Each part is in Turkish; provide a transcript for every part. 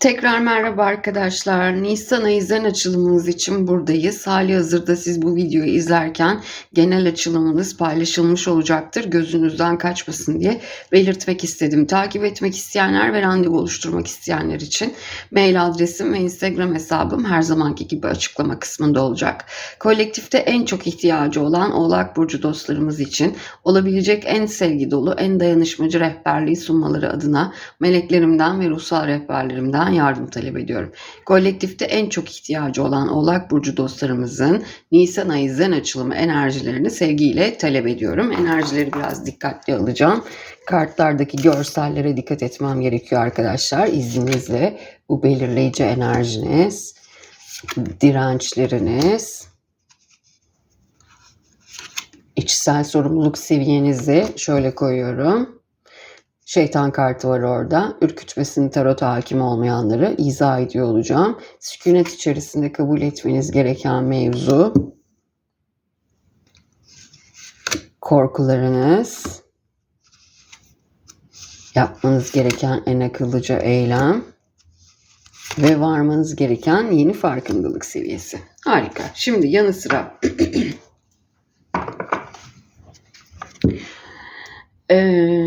Tekrar merhaba arkadaşlar. Nisan ayı açılımınız için buradayız. Hali hazırda siz bu videoyu izlerken genel açılımınız paylaşılmış olacaktır. Gözünüzden kaçmasın diye belirtmek istedim. Takip etmek isteyenler ve randevu oluşturmak isteyenler için mail adresim ve Instagram hesabım her zamanki gibi açıklama kısmında olacak. Kolektifte en çok ihtiyacı olan Oğlak Burcu dostlarımız için olabilecek en sevgi dolu, en dayanışmacı rehberliği sunmaları adına meleklerimden ve ruhsal rehberlerimden yardım talep ediyorum. Kolektifte en çok ihtiyacı olan Oğlak Burcu dostlarımızın Nisan ayı zen açılımı enerjilerini sevgiyle talep ediyorum. Enerjileri biraz dikkatli alacağım. Kartlardaki görsellere dikkat etmem gerekiyor arkadaşlar. İzninizle bu belirleyici enerjiniz, dirençleriniz, içsel sorumluluk seviyenizi şöyle koyuyorum. Şeytan kartı var orada. Ürkütmesini tarot hakim olmayanları izah ediyor olacağım. Sükunet içerisinde kabul etmeniz gereken mevzu. Korkularınız. Yapmanız gereken en akıllıca eylem. Ve varmanız gereken yeni farkındalık seviyesi. Harika. Şimdi yanı sıra Ee,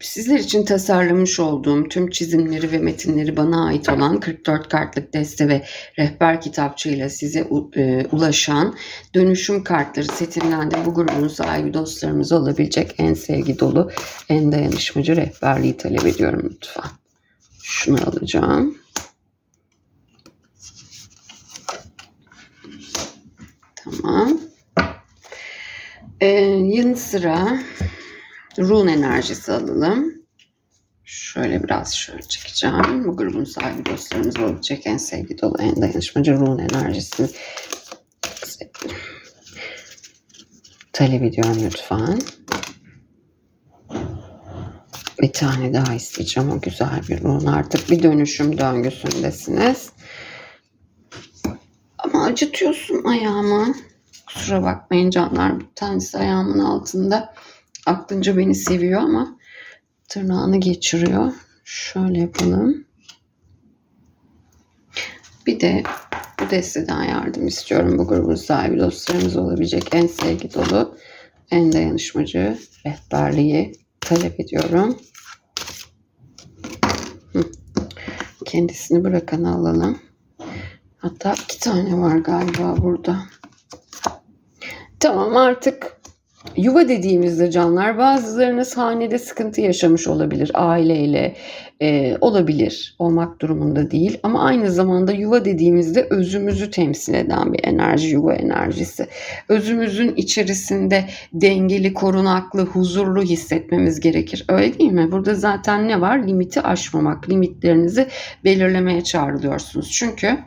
sizler için tasarlamış olduğum tüm çizimleri ve metinleri bana ait olan 44 kartlık deste ve rehber kitapçığıyla size e, ulaşan dönüşüm kartları setinden de bu grubun sahibi dostlarımız olabilecek en sevgi dolu, en dayanışmacı rehberliği talep ediyorum lütfen. Şunu alacağım. Tamam. Ee, yanı sıra Rune enerjisi alalım. Şöyle biraz şöyle çekeceğim. Bu grubun sahibi dostlarımız olabilecek en sevgi dolu, en dayanışmacı Rune enerjisini talep ediyorum lütfen. Bir tane daha isteyeceğim. O güzel bir rune. Artık bir dönüşüm döngüsündesiniz. Ama acıtıyorsun ayağımı. Kusura bakmayın canlar. Bir tanesi ayağımın altında aklınca beni seviyor ama tırnağını geçiriyor. Şöyle yapalım. Bir de bu desteden yardım istiyorum. Bu grubun sahibi dostlarımız olabilecek en sevgi dolu, en dayanışmacı rehberliği talep ediyorum. Kendisini bırakanı alalım. Hatta iki tane var galiba burada. Tamam artık Yuva dediğimizde canlar bazılarınız hanede sıkıntı yaşamış olabilir aileyle e, olabilir olmak durumunda değil. Ama aynı zamanda yuva dediğimizde özümüzü temsil eden bir enerji yuva enerjisi. Özümüzün içerisinde dengeli korunaklı huzurlu hissetmemiz gerekir. Öyle değil mi? Burada zaten ne var? Limiti aşmamak limitlerinizi belirlemeye çağrılıyorsunuz. Çünkü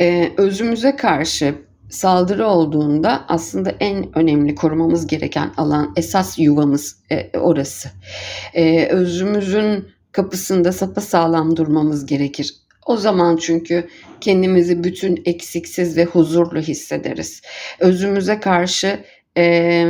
e, özümüze karşı saldırı olduğunda aslında en önemli korumamız gereken alan esas yuvamız e, orası. E, özümüzün kapısında sapasağlam durmamız gerekir. O zaman çünkü kendimizi bütün eksiksiz ve huzurlu hissederiz. Özümüze karşı e,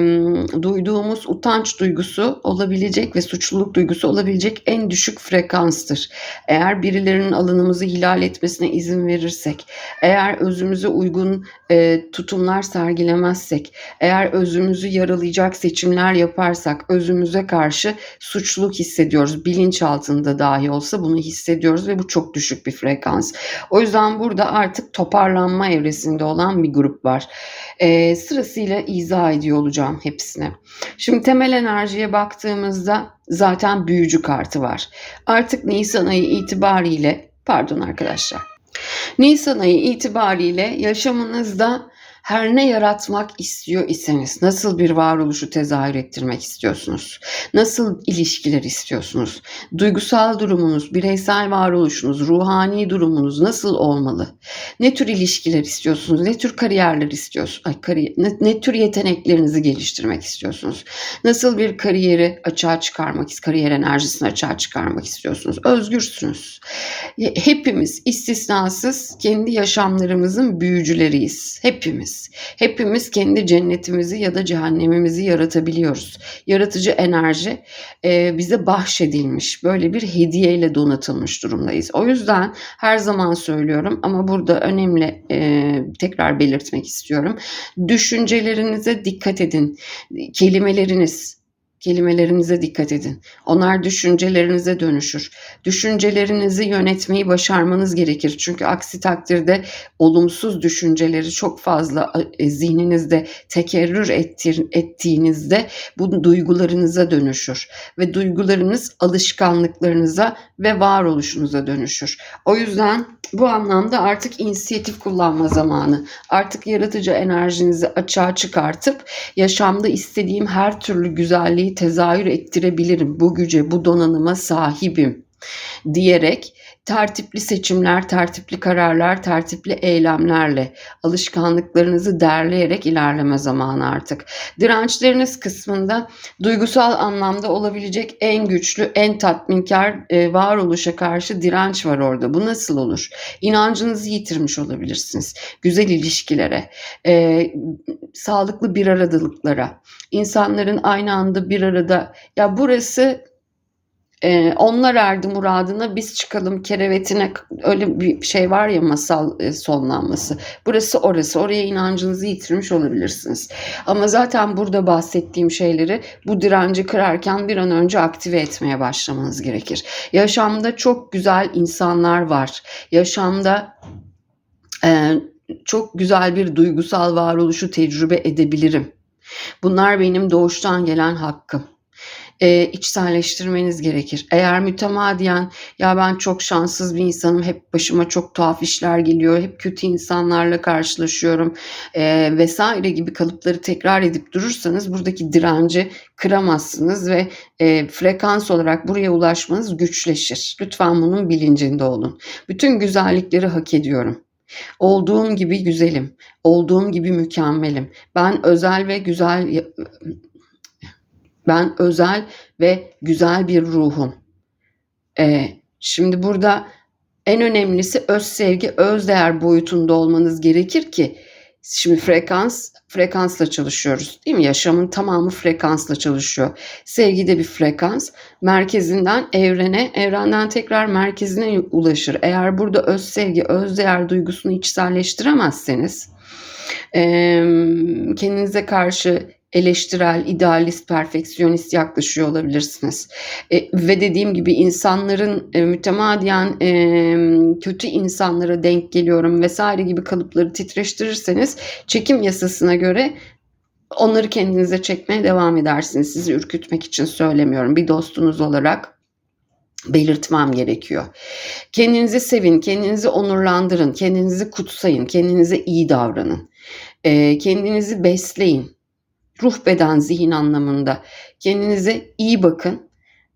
duyduğumuz utanç duygusu olabilecek ve suçluluk duygusu olabilecek en düşük frekanstır. Eğer birilerinin alanımızı ihlal etmesine izin verirsek, eğer özümüze uygun e, tutumlar sergilemezsek, eğer özümüzü yaralayacak seçimler yaparsak, özümüze karşı suçluluk hissediyoruz. Bilinç altında dahi olsa bunu hissediyoruz ve bu çok düşük bir frekans. O yüzden burada artık toparlanma evresinde olan bir grup var. E, sırasıyla izah ediyor olacağım hepsine. Şimdi temel enerjiye baktığımızda zaten büyücü kartı var. Artık Nisan ayı itibariyle pardon arkadaşlar. Nisan ayı itibariyle yaşamınızda her ne yaratmak istiyor iseniz, nasıl bir varoluşu tezahür ettirmek istiyorsunuz? Nasıl ilişkiler istiyorsunuz? Duygusal durumunuz, bireysel varoluşunuz, ruhani durumunuz nasıl olmalı? Ne tür ilişkiler istiyorsunuz? Ne tür kariyerler istiyorsunuz? Ay, kariyer, ne, ne tür yeteneklerinizi geliştirmek istiyorsunuz? Nasıl bir kariyeri açığa çıkarmak, kariyer enerjisini açığa çıkarmak istiyorsunuz? Özgürsünüz. Hepimiz istisnasız kendi yaşamlarımızın büyücüleriyiz. Hepimiz. Hepimiz. Hepimiz kendi cennetimizi ya da cehennemimizi yaratabiliyoruz. Yaratıcı enerji e, bize bahşedilmiş. Böyle bir hediyeyle donatılmış durumdayız. O yüzden her zaman söylüyorum ama burada önemli e, tekrar belirtmek istiyorum. Düşüncelerinize dikkat edin. Kelimeleriniz, Kelimelerinize dikkat edin. Onlar düşüncelerinize dönüşür. Düşüncelerinizi yönetmeyi başarmanız gerekir. Çünkü aksi takdirde olumsuz düşünceleri çok fazla e, zihninizde tekerrür ettiğinizde bu duygularınıza dönüşür. Ve duygularınız alışkanlıklarınıza ve varoluşunuza dönüşür. O yüzden bu anlamda artık inisiyatif kullanma zamanı. Artık yaratıcı enerjinizi açığa çıkartıp yaşamda istediğim her türlü güzelliği tezahür ettirebilirim. Bu güce, bu donanıma sahibim diyerek tertipli seçimler, tertipli kararlar, tertipli eylemlerle alışkanlıklarınızı derleyerek ilerleme zamanı artık. Dirençleriniz kısmında duygusal anlamda olabilecek en güçlü, en tatminkar e, varoluşa karşı direnç var orada. Bu nasıl olur? İnancınızı yitirmiş olabilirsiniz. Güzel ilişkilere, e, sağlıklı bir aradalıklara, insanların aynı anda bir arada ya burası ee, onlar erdi muradına biz çıkalım kerevetine öyle bir şey var ya masal e, sonlanması. Burası orası. Oraya inancınızı yitirmiş olabilirsiniz. Ama zaten burada bahsettiğim şeyleri bu direnci kırarken bir an önce aktive etmeye başlamanız gerekir. Yaşamda çok güzel insanlar var. Yaşamda e, çok güzel bir duygusal varoluşu tecrübe edebilirim. Bunlar benim doğuştan gelen hakkım e, içselleştirmeniz gerekir. Eğer mütemadiyen ya ben çok şanssız bir insanım, hep başıma çok tuhaf işler geliyor, hep kötü insanlarla karşılaşıyorum e, vesaire gibi kalıpları tekrar edip durursanız buradaki direnci kıramazsınız ve e, frekans olarak buraya ulaşmanız güçleşir. Lütfen bunun bilincinde olun. Bütün güzellikleri hak ediyorum. Olduğum gibi güzelim, olduğum gibi mükemmelim. Ben özel ve güzel ben özel ve güzel bir ruhum. Ee, şimdi burada en önemlisi öz sevgi, öz değer boyutunda olmanız gerekir ki şimdi frekans frekansla çalışıyoruz değil mi? Yaşamın tamamı frekansla çalışıyor. Sevgi de bir frekans. Merkezinden evrene, evrenden tekrar merkezine ulaşır. Eğer burada öz sevgi, öz değer duygusunu içselleştiremezseniz kendinize karşı eleştirel, idealist, perfeksiyonist yaklaşıyor olabilirsiniz. E, ve dediğim gibi insanların e, mütemadiyen e, kötü insanlara denk geliyorum vesaire gibi kalıpları titreştirirseniz çekim yasasına göre onları kendinize çekmeye devam edersiniz. Sizi ürkütmek için söylemiyorum. Bir dostunuz olarak belirtmem gerekiyor. Kendinizi sevin, kendinizi onurlandırın, kendinizi kutsayın, kendinize iyi davranın. E, kendinizi besleyin ruh beden zihin anlamında kendinize iyi bakın.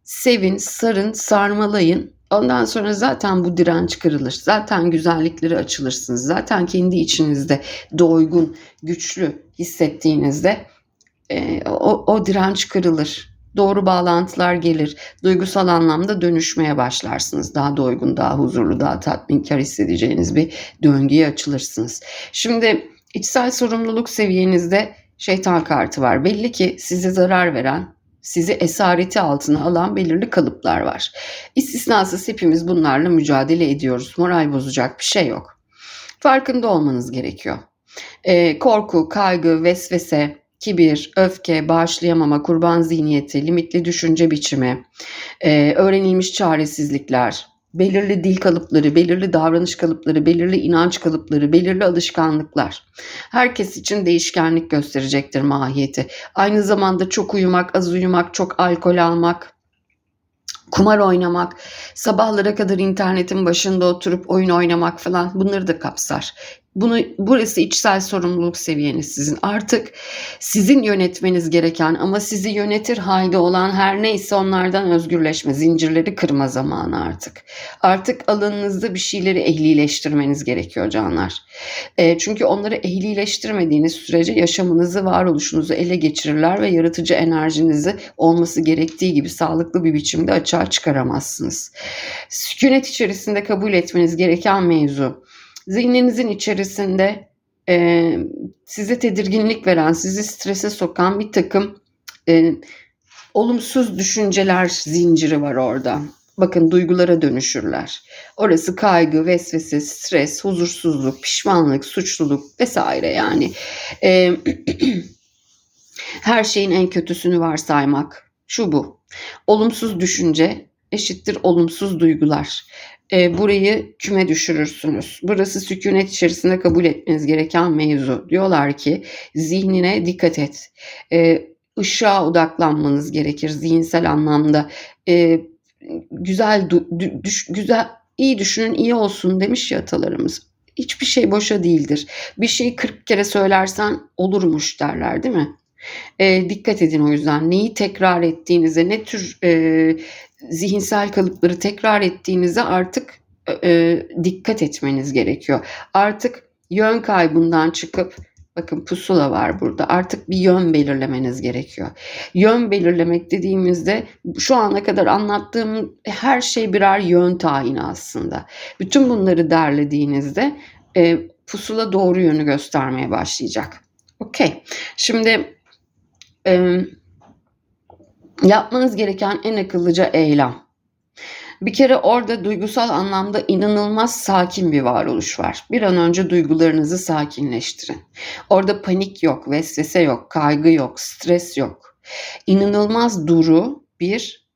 Sevin, sarın, sarmalayın. Ondan sonra zaten bu direnç kırılır. Zaten güzellikleri açılırsınız. Zaten kendi içinizde doygun, güçlü hissettiğinizde e, o, o direnç kırılır. Doğru bağlantılar gelir. Duygusal anlamda dönüşmeye başlarsınız. Daha doygun, daha huzurlu, daha tatminkar hissedeceğiniz bir döngüye açılırsınız. Şimdi içsel sorumluluk seviyenizde şeytan kartı var. Belli ki size zarar veren, sizi esareti altına alan belirli kalıplar var. İstisnasız hepimiz bunlarla mücadele ediyoruz. Moral bozacak bir şey yok. Farkında olmanız gerekiyor. Ee, korku, kaygı, vesvese, kibir, öfke, bağışlayamama, kurban zihniyeti, limitli düşünce biçimi, e, öğrenilmiş çaresizlikler, belirli dil kalıpları, belirli davranış kalıpları, belirli inanç kalıpları, belirli alışkanlıklar. Herkes için değişkenlik gösterecektir mahiyeti. Aynı zamanda çok uyumak, az uyumak, çok alkol almak, kumar oynamak, sabahlara kadar internetin başında oturup oyun oynamak falan bunları da kapsar. Bunu burası içsel sorumluluk seviyeniz sizin. Artık sizin yönetmeniz gereken ama sizi yönetir halde olan her neyse onlardan özgürleşme, zincirleri kırma zamanı artık. Artık alanınızda bir şeyleri ehlileştirmeniz gerekiyor canlar. E, çünkü onları ehlileştirmediğiniz sürece yaşamınızı, varoluşunuzu ele geçirirler ve yaratıcı enerjinizi olması gerektiği gibi sağlıklı bir biçimde açığa çıkaramazsınız. Sükunet içerisinde kabul etmeniz gereken mevzu zihninizin içerisinde e, size tedirginlik veren, sizi strese sokan bir takım e, olumsuz düşünceler zinciri var orada. Bakın duygulara dönüşürler. Orası kaygı, vesvese, stres, huzursuzluk, pişmanlık, suçluluk vesaire yani. E, her şeyin en kötüsünü varsaymak. Şu bu. Olumsuz düşünce eşittir olumsuz duygular. E, burayı küme düşürürsünüz. Burası sükunet içerisinde kabul etmeniz gereken mevzu. Diyorlar ki zihnine dikkat et. E, ışığa odaklanmanız gerekir zihinsel anlamda. E, güzel düş, güzel iyi düşünün iyi olsun demiş ya atalarımız. Hiçbir şey boşa değildir. Bir şeyi 40 kere söylersen olurmuş derler değil mi? E, dikkat edin o yüzden neyi tekrar ettiğinize, ne tür e, zihinsel kalıpları tekrar ettiğinize artık e, dikkat etmeniz gerekiyor. Artık yön kaybından çıkıp bakın pusula var burada. Artık bir yön belirlemeniz gerekiyor. Yön belirlemek dediğimizde şu ana kadar anlattığım her şey birer yön tayini aslında. Bütün bunları derlediğinizde e, pusula doğru yönü göstermeye başlayacak. Okey. Şimdi e, yapmanız gereken en akıllıca eylem. Bir kere orada duygusal anlamda inanılmaz sakin bir varoluş var. Bir an önce duygularınızı sakinleştirin. Orada panik yok, vesvese yok, kaygı yok, stres yok. İnanılmaz duru bir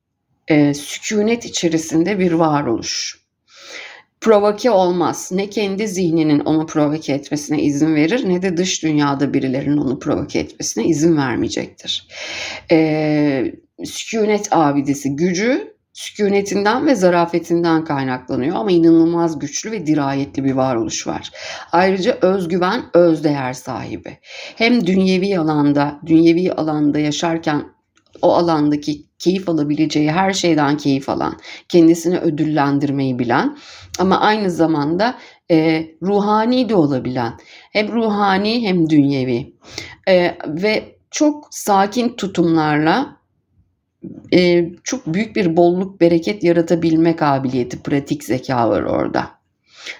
e, sükunet içerisinde bir varoluş. Provoke olmaz. Ne kendi zihninin onu provoke etmesine izin verir ne de dış dünyada birilerinin onu provoke etmesine izin vermeyecektir. E, sükunet abidesi gücü sükunetinden ve zarafetinden kaynaklanıyor ama inanılmaz güçlü ve dirayetli bir varoluş var. Ayrıca özgüven, özdeğer sahibi. Hem dünyevi alanda, dünyevi alanda yaşarken o alandaki keyif alabileceği her şeyden keyif alan, kendisini ödüllendirmeyi bilen ama aynı zamanda e, ruhani de olabilen, hem ruhani hem dünyevi e, ve çok sakin tutumlarla e, çok büyük bir bolluk, bereket yaratabilme kabiliyeti, pratik zeka var orada.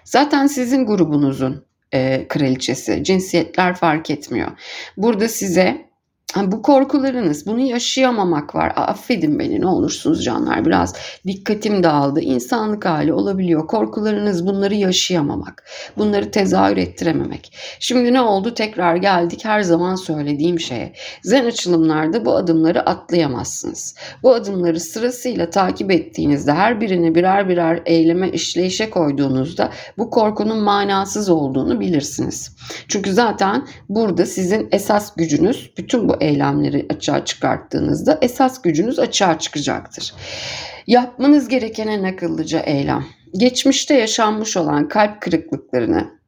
Zaten sizin grubunuzun e, kraliçesi, cinsiyetler fark etmiyor. Burada size bu korkularınız, bunu yaşayamamak var. Affedin beni ne olursunuz canlar. Biraz dikkatim dağıldı. İnsanlık hali olabiliyor. Korkularınız bunları yaşayamamak. Bunları tezahür ettirememek. Şimdi ne oldu? Tekrar geldik her zaman söylediğim şeye. Zen açılımlarda bu adımları atlayamazsınız. Bu adımları sırasıyla takip ettiğinizde her birini birer birer eyleme işleyişe koyduğunuzda bu korkunun manasız olduğunu bilirsiniz. Çünkü zaten burada sizin esas gücünüz bütün bu eylemleri açığa çıkarttığınızda esas gücünüz açığa çıkacaktır. Yapmanız gereken en akıllıca eylem. Geçmişte yaşanmış olan kalp kırıklıklarını,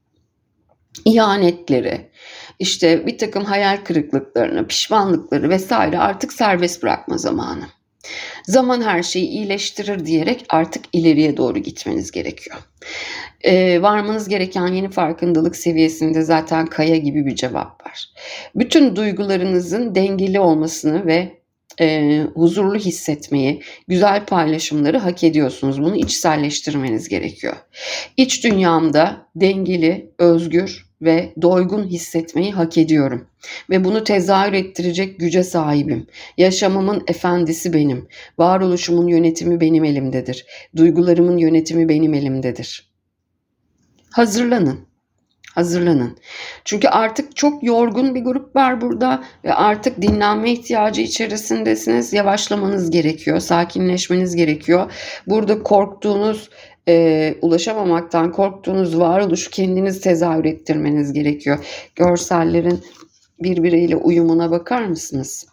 ihanetleri, işte bir takım hayal kırıklıklarını, pişmanlıkları vesaire artık serbest bırakma zamanı. Zaman her şeyi iyileştirir diyerek artık ileriye doğru gitmeniz gerekiyor. Ee, varmanız gereken yeni farkındalık seviyesinde zaten kaya gibi bir cevap var. Bütün duygularınızın dengeli olmasını ve e, huzurlu hissetmeyi, güzel paylaşımları hak ediyorsunuz. Bunu içselleştirmeniz gerekiyor. İç dünyamda dengeli, özgür ve doygun hissetmeyi hak ediyorum. Ve bunu tezahür ettirecek güce sahibim. Yaşamımın efendisi benim. Varoluşumun yönetimi benim elimdedir. Duygularımın yönetimi benim elimdedir. Hazırlanın. Hazırlanın. Çünkü artık çok yorgun bir grup var burada ve artık dinlenme ihtiyacı içerisindesiniz. Yavaşlamanız gerekiyor, sakinleşmeniz gerekiyor. Burada korktuğunuz, e, ulaşamamaktan korktuğunuz varoluşu kendiniz tezahür ettirmeniz gerekiyor. Görsellerin birbiriyle uyumuna bakar mısınız?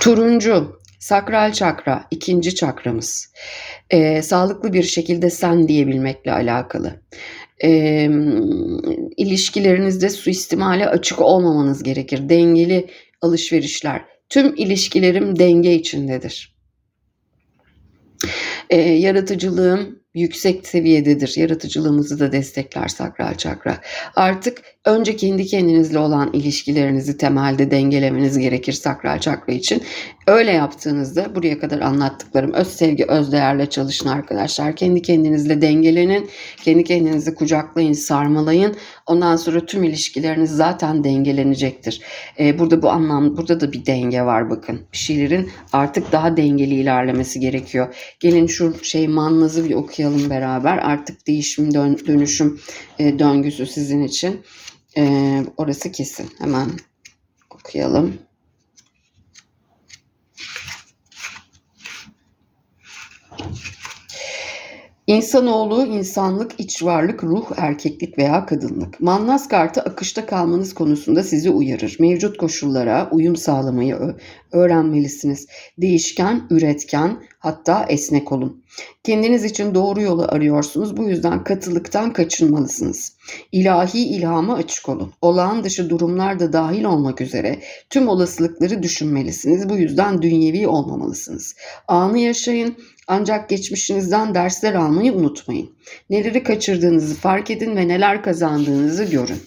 Turuncu, sakral çakra, ikinci çakramız. E, sağlıklı bir şekilde sen diyebilmekle alakalı e, ilişkilerinizde suistimale açık olmamanız gerekir. Dengeli alışverişler. Tüm ilişkilerim denge içindedir. E, yaratıcılığım yüksek seviyededir. Yaratıcılığımızı da destekler sakral çakra. Artık Önce kendi kendinizle olan ilişkilerinizi temelde dengelemeniz gerekir sakral çakra için. Öyle yaptığınızda buraya kadar anlattıklarım öz sevgi, öz değerle çalışın arkadaşlar. Kendi kendinizle dengelenin, kendi kendinizi kucaklayın, sarmalayın. Ondan sonra tüm ilişkileriniz zaten dengelenecektir. Ee, burada bu anlam, burada da bir denge var bakın. Bir şeylerin artık daha dengeli ilerlemesi gerekiyor. Gelin şu şey manlazı bir okuyalım beraber. Artık değişim, dön, dönüşüm e, döngüsü sizin için. E, orası kesin. Hemen okuyalım. İnsanoğlu, insanlık, iç varlık, ruh, erkeklik veya kadınlık. Mannas kartı akışta kalmanız konusunda sizi uyarır. Mevcut koşullara uyum sağlamayı öğrenmelisiniz. Değişken, üretken, hatta esnek olun. Kendiniz için doğru yolu arıyorsunuz. Bu yüzden katılıktan kaçınmalısınız. İlahi ilhama açık olun. Olağan dışı durumlar da dahil olmak üzere tüm olasılıkları düşünmelisiniz. Bu yüzden dünyevi olmamalısınız. Anı yaşayın ancak geçmişinizden dersler almayı unutmayın. Neleri kaçırdığınızı fark edin ve neler kazandığınızı görün.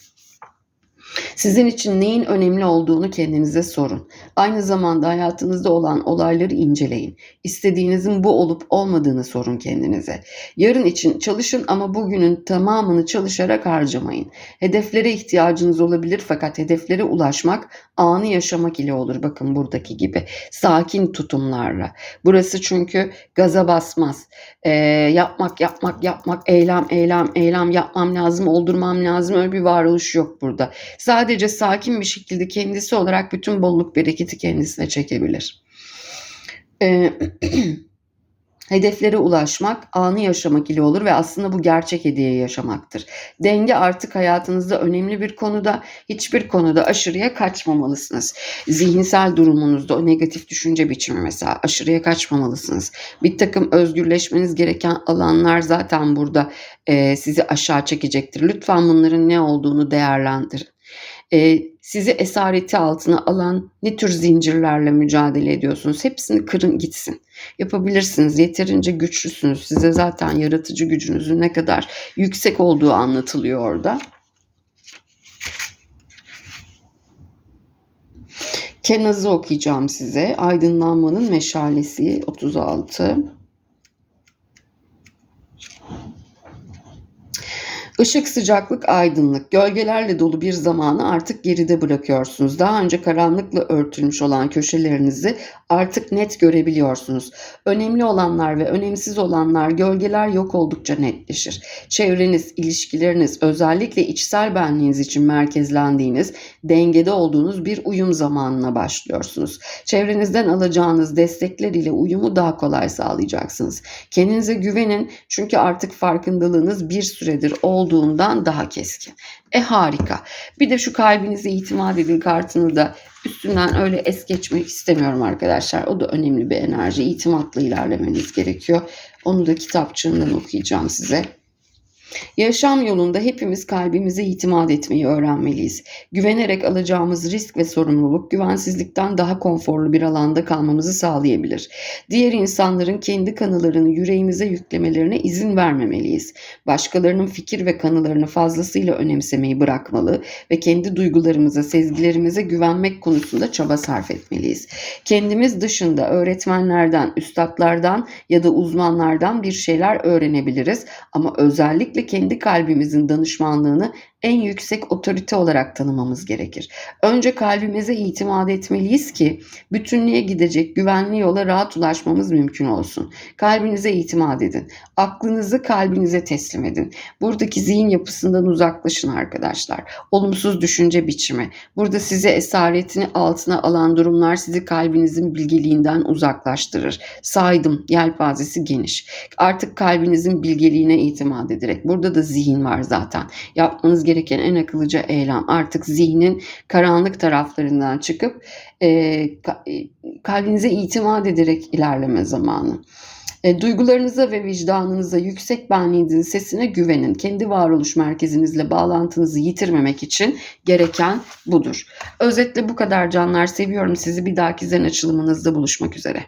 Sizin için neyin önemli olduğunu kendinize sorun. Aynı zamanda hayatınızda olan olayları inceleyin. İstediğinizin bu olup olmadığını sorun kendinize. Yarın için çalışın ama bugünün tamamını çalışarak harcamayın. Hedeflere ihtiyacınız olabilir fakat hedeflere ulaşmak anı yaşamak ile olur. Bakın buradaki gibi sakin tutumlarla. Burası çünkü gaza basmaz. Ee, yapmak, yapmak, yapmak, eylem, eylem, eylem yapmam lazım, oldurmam lazım. Öyle bir varoluş yok burada. Sadece sakin bir şekilde kendisi olarak bütün bolluk bereketi kendisine çekebilir. Ee, Hedeflere ulaşmak, anı yaşamak ile olur ve aslında bu gerçek hediye yaşamaktır. Denge artık hayatınızda önemli bir konuda, hiçbir konuda aşırıya kaçmamalısınız. Zihinsel durumunuzda o negatif düşünce biçimi mesela aşırıya kaçmamalısınız. Bir takım özgürleşmeniz gereken alanlar zaten burada e, sizi aşağı çekecektir. Lütfen bunların ne olduğunu değerlendirin e, sizi esareti altına alan ne tür zincirlerle mücadele ediyorsunuz? Hepsini kırın gitsin. Yapabilirsiniz. Yeterince güçlüsünüz. Size zaten yaratıcı gücünüzün ne kadar yüksek olduğu anlatılıyor orada. Kenaz'ı okuyacağım size. Aydınlanmanın Meşalesi 36. Işık, sıcaklık, aydınlık, gölgelerle dolu bir zamanı artık geride bırakıyorsunuz. Daha önce karanlıkla örtülmüş olan köşelerinizi artık net görebiliyorsunuz. Önemli olanlar ve önemsiz olanlar gölgeler yok oldukça netleşir. Çevreniz, ilişkileriniz, özellikle içsel benliğiniz için merkezlendiğiniz, dengede olduğunuz bir uyum zamanına başlıyorsunuz. Çevrenizden alacağınız destekler ile uyumu daha kolay sağlayacaksınız. Kendinize güvenin çünkü artık farkındalığınız bir süredir olduğundan daha keskin. E harika. Bir de şu kalbinize itimat edin kartını da üstünden öyle es geçmek istemiyorum arkadaşlar. O da önemli bir enerji. İtimatla ilerlemeniz gerekiyor. Onu da kitapçığından okuyacağım size. Yaşam yolunda hepimiz kalbimize itimat etmeyi öğrenmeliyiz. Güvenerek alacağımız risk ve sorumluluk güvensizlikten daha konforlu bir alanda kalmamızı sağlayabilir. Diğer insanların kendi kanılarını yüreğimize yüklemelerine izin vermemeliyiz. Başkalarının fikir ve kanılarını fazlasıyla önemsemeyi bırakmalı ve kendi duygularımıza, sezgilerimize güvenmek konusunda çaba sarf etmeliyiz. Kendimiz dışında öğretmenlerden, üstadlardan ya da uzmanlardan bir şeyler öğrenebiliriz ama özellikle Öncelikle kendi kalbimizin danışmanlığını en yüksek otorite olarak tanımamız gerekir. Önce kalbimize itimat etmeliyiz ki bütünlüğe gidecek güvenli yola rahat ulaşmamız mümkün olsun. Kalbinize itimat edin. Aklınızı kalbinize teslim edin. Buradaki zihin yapısından uzaklaşın arkadaşlar. Olumsuz düşünce biçimi. Burada size esaretini altına alan durumlar sizi kalbinizin bilgeliğinden uzaklaştırır. Saydım yelpazesi geniş. Artık kalbinizin bilgeliğine itimat ederek. Burada da zihin var zaten. Yapmanız gereken en akıllıca eylem artık zihnin karanlık taraflarından çıkıp e, e, kalbinize itimat ederek ilerleme zamanı. E, duygularınıza ve vicdanınıza, yüksek benliğinizin sesine güvenin. Kendi varoluş merkezinizle bağlantınızı yitirmemek için gereken budur. Özetle bu kadar canlar. Seviyorum sizi. Bir dahaki zen açılımınızda buluşmak üzere.